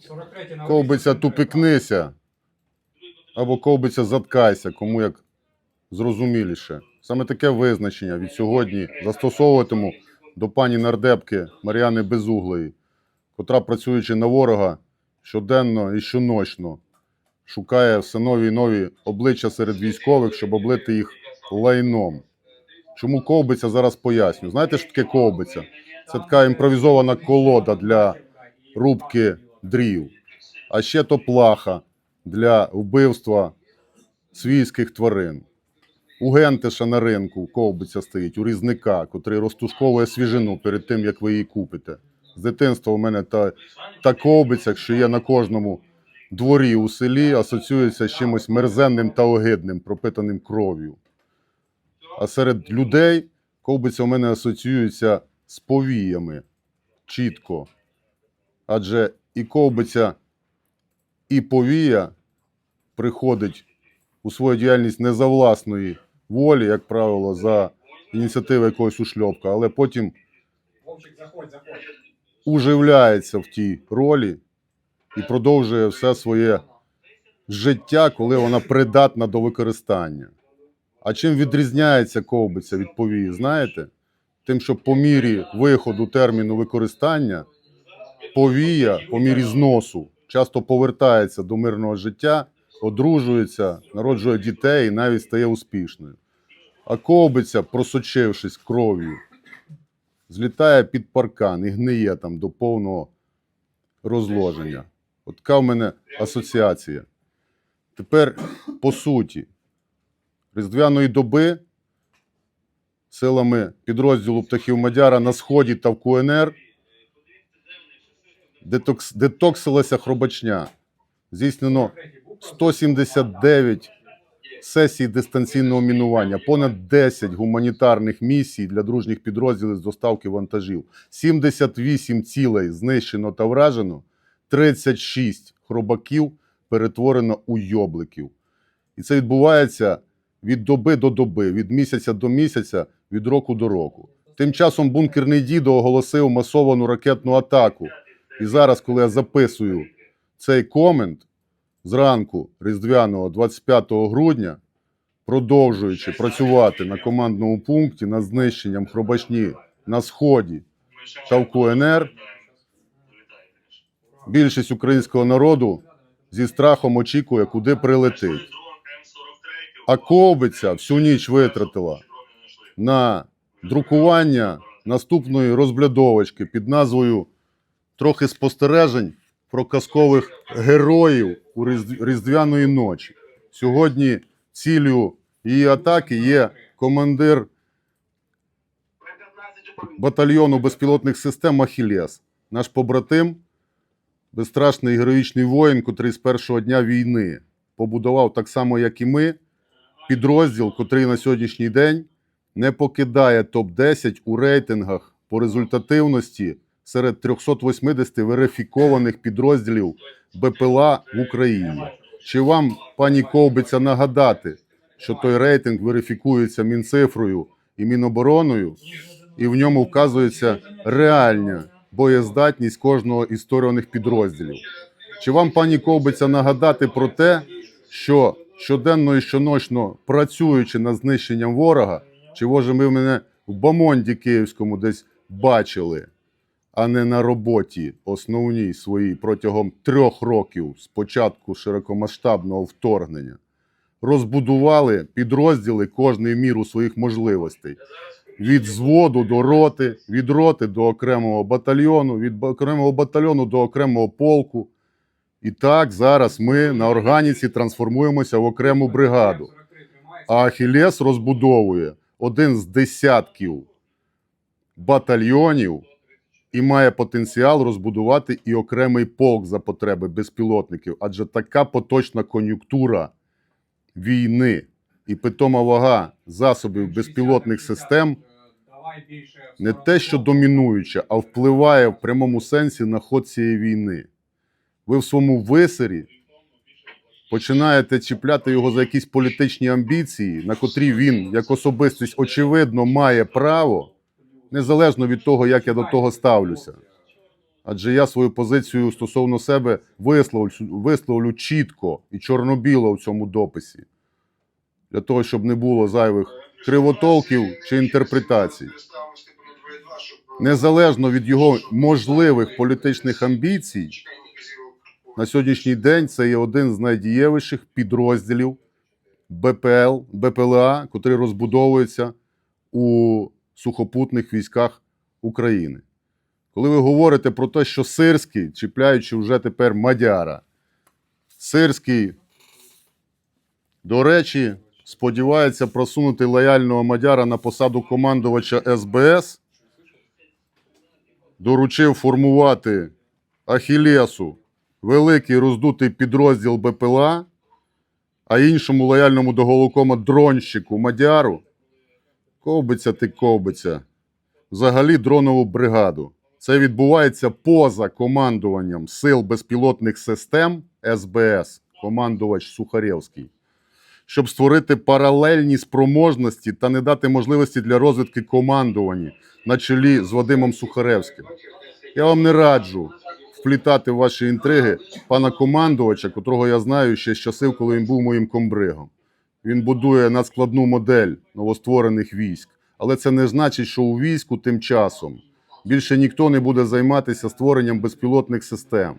43 на Ковбиця тупикнися або ковбиця заткайся, кому як зрозуміліше. Саме таке визначення від сьогодні застосовуватиму до пані нардепки Мар'яни Безуглої, котра, працюючи на ворога щоденно і щоночно, шукає все нові і нові обличчя серед військових, щоб облити їх лайном. Чому ковбиця зараз поясню? Знаєте, що таке ковбиця? Це така імпровізована колода для рубки дрів, а ще то плаха для вбивства свійських тварин. У гентиша на ринку ковбиця стоїть, у різника, котрий розтушковує свіжину перед тим, як ви її купите. З дитинства у мене та, та ковбиця, що є на кожному дворі у селі, асоціюється з чимось мерзенним та огидним, пропитаним кров'ю. А серед людей ковбиця у мене асоціюється з повіями чітко. Адже і ковбиця, і повія приходить у свою діяльність не за власної волі, як правило, за ініціативи якогось ушльопка, але потім уживляється в тій ролі і продовжує все своє життя, коли вона придатна до використання. А чим відрізняється ковбиця від повії, знаєте? Тим, що по мірі виходу терміну використання повія, по мірі зносу, часто повертається до мирного життя, одружується, народжує дітей і навіть стає успішною. А ковбиця, просочившись кров'ю, злітає під паркан і гниє там до повного розложення. От така в мене асоціація. Тепер по суті, Різдвяної доби силами підрозділу птахів Мадяра на Сході та в КУНР детокс, детоксилася хробачня. Здійснено 179 сесій дистанційного мінування, понад 10 гуманітарних місій для дружніх підрозділів з доставки вантажів, 78 цілей знищено та вражено, 36 хробаків перетворено у йобликів. І це відбувається від доби до доби, від місяця до місяця, від року до року. Тим часом бункерний дідо оголосив масовану ракетну атаку. І зараз, коли я записую цей комент зранку різдвяного 25 грудня, продовжуючи працювати на командному пункті над знищенням хробачні на сході та в КНР, більшість українського народу зі страхом очікує, куди прилетить. А ковбиця всю ніч витратила на друкування наступної розблядовочки під назвою Трохи спостережень про казкових героїв у Різдвяної ночі. Сьогодні ціллю її атаки є командир батальйону безпілотних систем Ахілес, наш побратим, безстрашний героїчний воїн, котрий з першого дня війни побудував так само, як і ми, підрозділ, котрий на сьогоднішній день не покидає топ-10 у рейтингах по результативності серед 380 верифікованих підрозділів БПЛА в Україні. Чи вам, пані Ковбиця, нагадати, що той рейтинг верифікується Мінцифрою і Мінобороною, і в ньому вказується реальна боєздатність кожного із створюваних підрозділів? Чи вам, пані Ковбиця, нагадати про те, що щоденно і щоночно працюючи над знищенням ворога, чи може ми мене в Бамонді Київському десь бачили, а не на роботі основній своїй протягом трьох років з початку широкомасштабного вторгнення, розбудували підрозділи кожний в міру своїх можливостей. Від зводу до роти, від роти до окремого батальйону, від окремого батальйону до окремого полку. І так зараз ми на органіці трансформуємося в окрему бригаду. А Ахілес розбудовує один з десятків батальйонів і має потенціал розбудувати і окремий полк за потреби безпілотників, адже така поточна кон'юнктура війни і питома вага засобів безпілотних систем не те, що домінуюча, а впливає в прямому сенсі на ход цієї війни. Ви в своєму висері починаєте чіпляти його за якісь політичні амбіції, на котрі він, як особистість, очевидно, має право, незалежно від того, як я до того ставлюся. Адже я свою позицію стосовно себе висловлю, висловлю чітко і чорно-біло в цьому дописі. Для того, щоб не було зайвих кривотолків чи інтерпретацій. Незалежно від його можливих політичних амбіцій, на сьогоднішній день це є один з найдієвіших підрозділів БПЛ, БПЛА, котрий розбудовується у сухопутних військах України. Коли ви говорите про те, що Сирський, чіпляючи вже тепер Мадяра, Сирський, до речі, сподівається просунути лояльного Мадяра на посаду командувача СБС, доручив формувати Ахілесу великий роздутий підрозділ БПЛА, а іншому лояльному до Голокома дронщику Мадяру ковбиця ти ковбиця. Взагалі дронову бригаду. Це відбувається поза командуванням Сил безпілотних систем СБС, командувач Сухарєвський, щоб створити паралельні спроможності та не дати можливості для розвитки командування на чолі з Вадимом Сухаревським. Я вам не раджу вплітати в ваші інтриги пана командувача, котрого я знаю ще з часів, коли він був моїм комбригом. Він будує надскладну модель новостворених військ. Але це не значить, що у війську тим часом більше ніхто не буде займатися створенням безпілотних систем.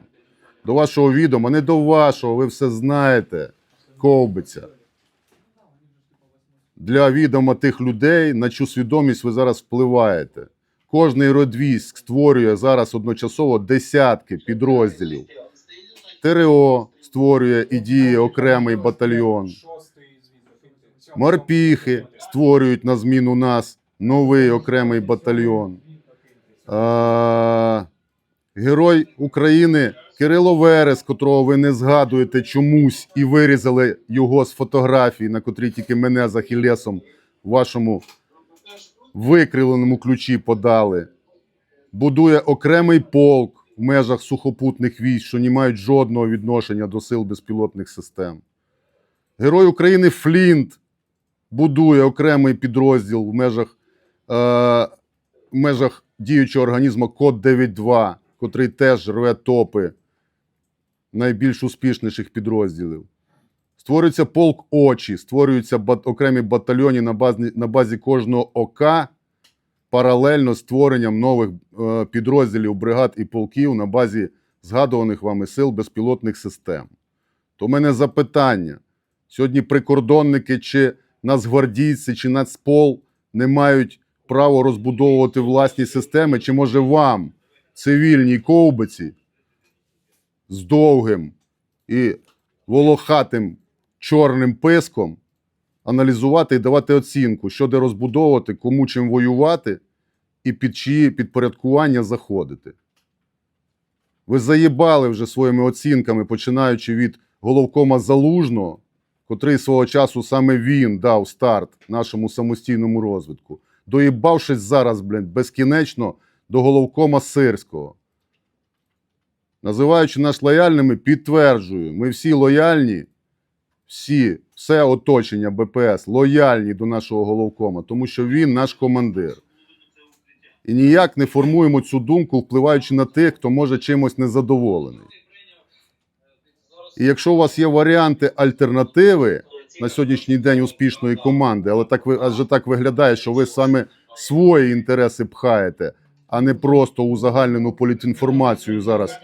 До вашого відома, не до вашого, ви все знаєте, ковбиця. Для відома тих людей, на чу свідомість ви зараз впливаєте. Кожний род військ створює зараз одночасово десятки підрозділів. ТРО створює і діє окремий батальйон. Морпіхи створюють на зміну нас новий окремий батальйон. Герой України Кирило Верес, котрого ви не згадуєте чомусь і вирізали його з фотографії, на котрій тільки мене за Ахілесом в вашому викриленому ключі подали. Будує окремий полк в межах сухопутних військ, що не мають жодного відношення до сил безпілотних систем. Герой України Флінт будує окремий підрозділ в межах, е, в межах діючого організму Код 9.2, котрий теж рве топи найбільш успішніших підрозділів. Створюється полк очі, створюються бат- окремі батальйони на базі, на базі кожного ОК паралельно з створенням нових е, підрозділів, бригад і полків на базі згадуваних вами сил безпілотних систем. То в мене запитання. Сьогодні прикордонники чи нацгвардійці, чи нацпол не мають право розбудовувати власні системи, чи може вам, цивільній ковбиці, з довгим і волохатим чорним писком аналізувати і давати оцінку, що де розбудовувати, кому чим воювати і під чиї підпорядкування заходити. Ви заїбали вже своїми оцінками, починаючи від головкома Залужного, котрий свого часу саме він дав старт нашому самостійному розвитку, доїбавшись зараз, блядь, безкінечно до головкома Сирського. Називаючи нас лояльними, підтверджую, ми всі лояльні, всі, все оточення БПС лояльні до нашого головкома, тому що він наш командир. І ніяк не формуємо цю думку, впливаючи на тих, хто може чимось незадоволений. І якщо у вас є варіанти альтернативи на сьогоднішній день успішної команди, але так ви адже так виглядає, що ви саме свої інтереси пхаєте, а не просто узагальнену політінформацію зараз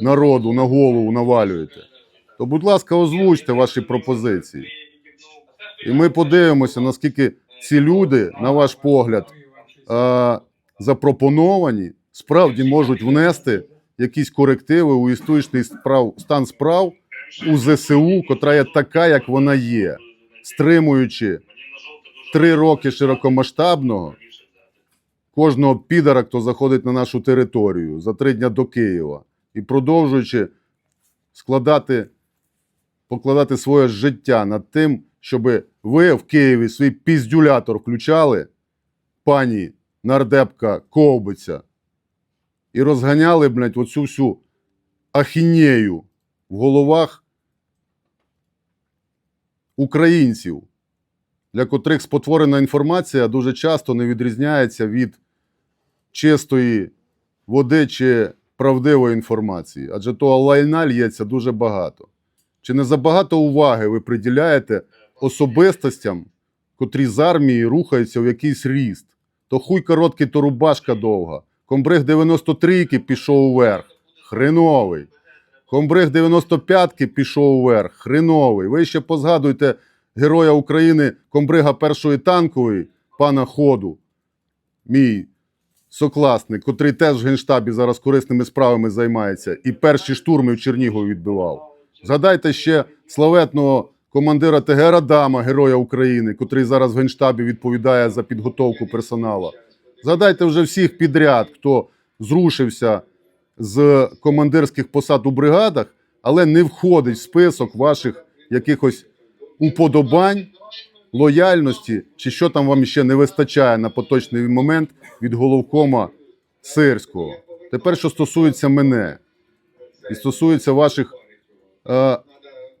народу на голову навалюєте, то, будь ласка, озвучте ваші пропозиції. І ми подивимося, наскільки ці люди, на ваш погляд, запропоновані, справді можуть внести якісь корективи у історичний справ, стан справ у ЗСУ, котра є така, як вона є, стримуючи три роки широкомасштабного кожного підара, хто заходить на нашу територію за три дня до Києва, і продовжуючи складати, покладати своє життя над тим, щоб ви в Києві свій піздюлятор включали, пані нардепка Ковбиця, і розганяли, блядь, оцю всю ахінею в головах українців, для котрих спотворена інформація дуже часто не відрізняється від чистої води чи правдивої інформації, адже того лайна лється дуже багато. Чи не забагато уваги ви приділяєте особистостям, котрі з армії рухаються в якийсь ріст? То хуй короткий, то рубашка довга. Комбриг 93-ки пішов вверх. Хреновий. Комбриг 95-ки пішов вверх. Хреновий. Ви ще позгадуйте героя України комбрига першої танкової, пана Ходу, мій сокласник, котрий теж в Генштабі зараз корисними справами займається, і перші штурми в Чернігові відбивав. Згадайте ще славетного командира ТГ Радама, героя України, котрий зараз в Генштабі відповідає за підготовку персоналу. Згадайте вже всіх підряд, хто зрушився з командирських посад у бригадах, але не входить в список ваших якихось уподобань, лояльності, чи що там вам ще не вистачає на поточний момент від головкома Сирського. Тепер, що стосується мене, і стосується ваших е,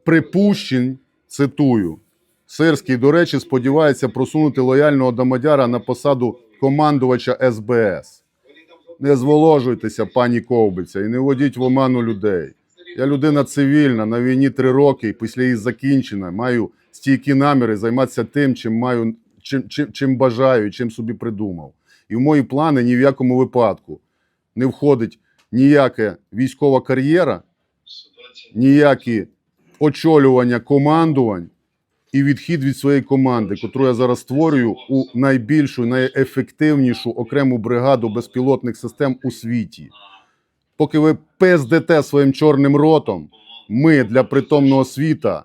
припущень, цитую. Сирський, до речі, сподівається просунути лояльного домодяра на посаду командувача СБС. Не зволожуйтеся, пані Ковбиця, і не водіть в оману людей. Я людина цивільна, на війні три роки, і після її закінчена. Маю стійкі наміри займатися тим, чим маю, чим, чим, чим бажаю, чим собі придумав. І в мої плани ні в якому випадку не входить ніяка військова кар'єра, ніякі очолювання командувань і відхід від своєї команди, яку я зараз створюю у найбільшу, найефективнішу окрему бригаду безпілотних систем у світі. Поки ви пиздите своїм чорним ротом, ми для притомного світа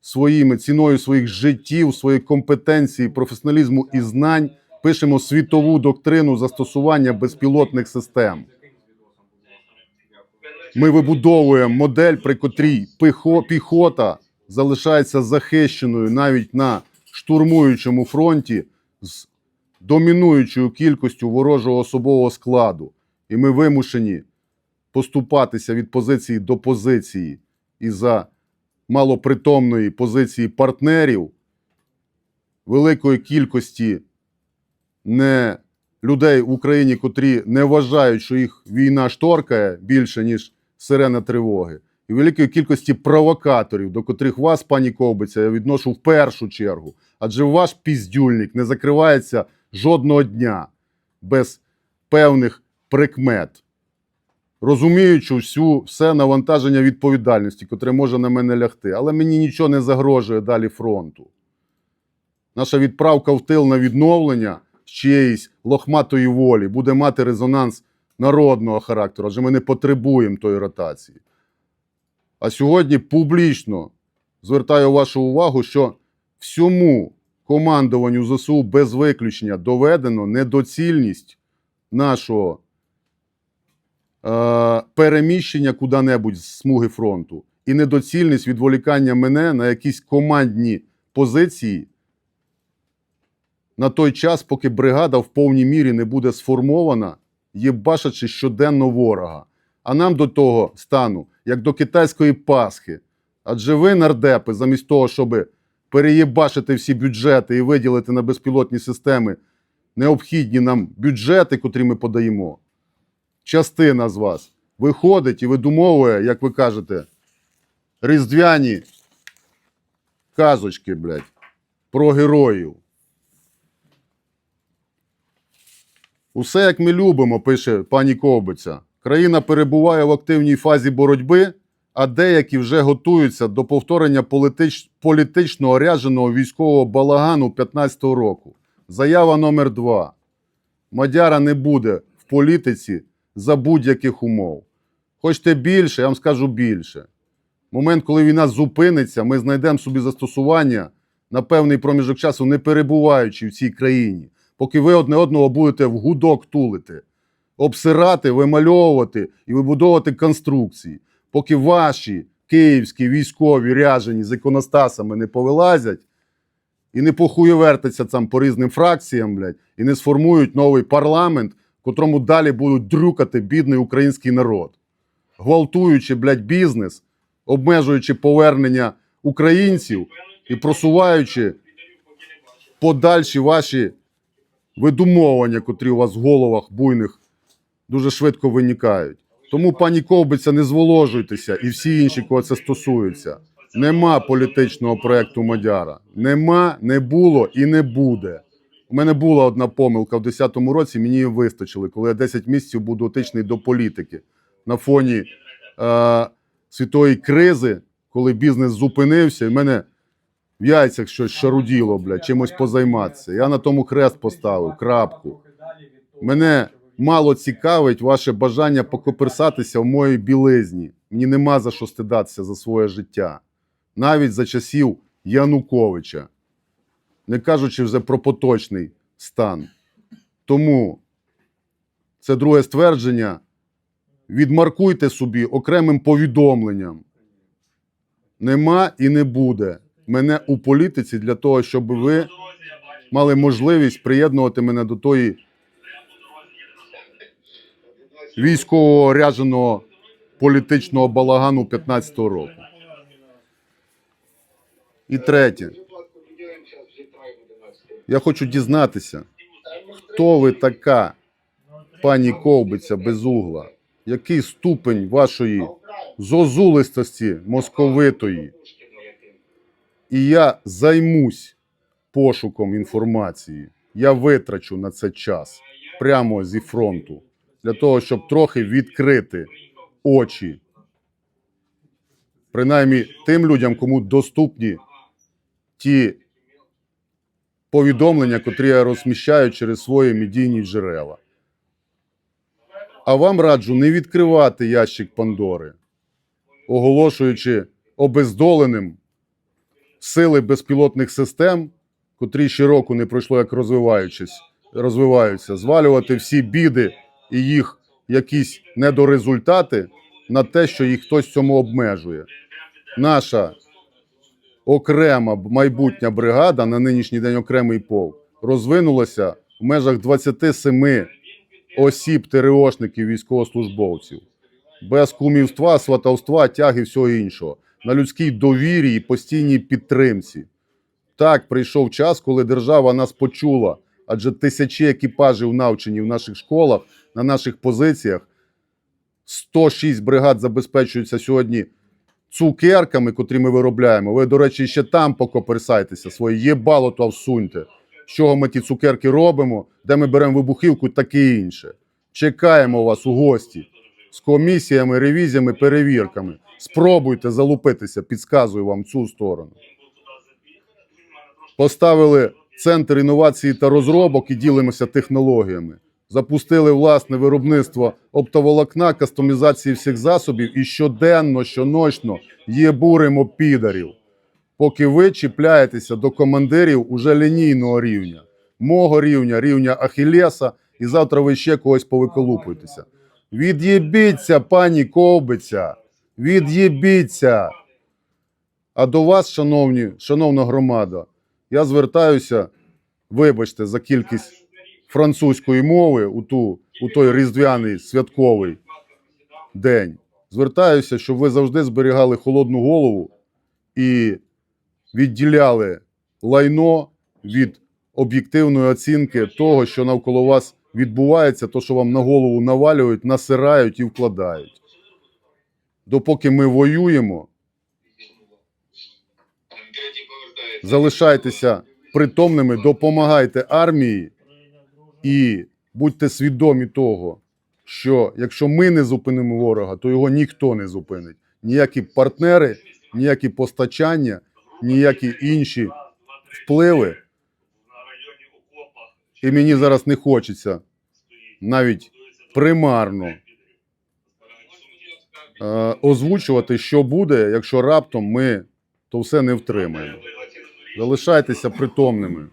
своїми ціною своїх життів, своєї компетенції, професіоналізму і знань пишемо світову доктрину застосування безпілотних систем. Ми вибудовуємо модель, при котрій піхо- піхота залишається захищеною навіть на штурмуючому фронті з домінуючою кількістю ворожого особового складу. І ми вимушені поступатися від позиції до позиції і за малопритомної позиції партнерів великої кількості не людей в Україні, котрі не вважають, що їх війна шторкає більше, ніж сирена тривоги, і великої кількості провокаторів, до котрих вас, пані Ковбиця, я відношу в першу чергу. Адже ваш піздюльник не закривається жодного дня без певних прикмет, розуміючи всю все навантаження відповідальності, котре може на мене лягти. Але мені нічого не загрожує далі фронту. Наша відправка в тил на відновлення з чиєїсь лохматої волі буде мати резонанс народного характеру, адже ми не потребуємо тої ротації. А сьогодні публічно звертаю вашу увагу, що всьому командуванню ЗСУ без виключення доведено недоцільність нашого е, переміщення куди-небудь з смуги фронту і недоцільність відволікання мене на якісь командні позиції на той час, поки бригада в повній мірі не буде сформована, єбашачи щоденно ворога. А нам до того стану, як до китайської Пасхи. Адже ви, нардепи, замість того, щоб переєбашити всі бюджети і виділити на безпілотні системи необхідні нам бюджети, котрі ми подаємо, частина з вас виходить і видумовує, як ви кажете, різдвяні казочки, блядь, про героїв. Усе як ми любимо, пише пані Ковбиця. Країна перебуває в активній фазі боротьби, а деякі вже готуються до повторення політич... політично орядженого військового балагану 15-го року. Заява номер 2 Мадяра не буде в політиці за будь-яких умов. Хочете більше, я вам скажу більше. Момент, коли війна зупиниться, ми знайдемо собі застосування на певний проміжок часу, не перебуваючи в цій країні, поки ви одне одного будете в гудок тулити, обсирати, вимальовувати і вибудовувати конструкції, поки ваші київські військові ряжені з іконостасами не повилазять і не похуєвертаться там по різним фракціям, блядь, і не сформують новий парламент, котрому далі будуть дрюкати бідний український народ, гвалтуючи, блядь, бізнес, обмежуючи повернення українців і просуваючи подальші ваші видумовування, котрі у вас в головах буйних дуже швидко виникають. Тому, пані Ковбиця, не зволожуйтеся і всі інші, кого це стосується. Нема політичного проекту Мадяра. Нема, не було і не буде. У мене була одна помилка в 10-му році, мені її вистачили, коли я 10 місяців був дотичний до політики на фоні е, світової кризи, коли бізнес зупинився, і в мене в яйцях щось шаруділо, блядь, чимось позайматися. Я на тому хрест поставив, крапку. Мене мало цікавить ваше бажання покоперсатися в моїй білизні. Мені нема за що стидатися за своє життя. Навіть за часів Януковича. Не кажучи вже про поточний стан. Тому це друге ствердження. Відмаркуйте собі окремим повідомленням. Нема і не буде мене у політиці для того, щоб ви мали можливість приєднувати мене до тої військового ряженого політичного балагану 15-го року. І третє. Я хочу дізнатися, хто ви така, пані Ковбиця Безугла? Який ступень вашої зозулистості московитої? І я займусь пошуком інформації. Я витрачу на це час прямо зі фронту для того, щоб трохи відкрити очі, принаймні тим людям, кому доступні ті повідомлення, котрі я розміщаю через свої медійні джерела. А вам раджу не відкривати ящик Пандори, оголошуючи обездоленим сили безпілотних систем, котрі ще року не пройшло, як розвиваючись, розвиваються, звалювати всі біди і їх якісь недорезультати на те, що їх хтось цьому обмежує. Наша окрема майбутня бригада, на нинішній день окремий полк, розвинулася в межах 27 осіб ТРОшників військовослужбовців. Без кумівства, сватовства, тяги всього іншого. На людській довірі і постійній підтримці. Так, прийшов час, коли держава нас почула, адже тисячі екіпажів навчені в наших школах, на наших позиціях. 106 бригад забезпечуються сьогодні цукерками, котрі ми виробляємо. Ви, до речі, ще там покоперсайтеся, своє єбало то всуньте. З чого ми ті цукерки робимо, де ми беремо вибухівку, таке інше. Чекаємо вас у гості з комісіями, ревізіями, перевірками. Спробуйте залупитися, підказую вам цю сторону. Поставили центр інновації та розробок і ділимося технологіями. Запустили власне виробництво оптоволокна, кастомізації всіх засобів і щоденно, щоночно єбуримо підарів. Поки ви чіпляєтеся до командирів уже лінійного рівня, мого рівня, рівня Ахілеса, і завтра ви ще когось повиколупуєтеся. Від'єбіться, пані Ковбиця, від'єбіться. А до вас, шановні, шановна громада, я звертаюся, вибачте, за кількість французької мови у, ту, у той різдвяний святковий день. Звертаюся, щоб ви завжди зберігали холодну голову і відділяли лайно від об'єктивної оцінки того, що навколо вас відбувається, то, що вам на голову навалюють, насирають і вкладають. Допоки ми воюємо, залишайтеся притомними, допомагайте армії і будьте свідомі того, що якщо ми не зупинимо ворога, то його ніхто не зупинить. Ніякі партнери, ніякі постачання, ніякі інші впливи. І мені зараз не хочеться навіть примарно е, озвучувати, що буде, якщо раптом ми то все не втримаємо. Залишайтеся притомними.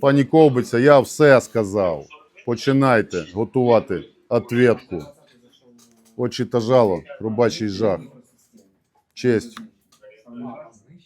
Пані Ковбиця, я все сказав. Починайте готувати ответку. Очі та жало, рубачий жах. Честь.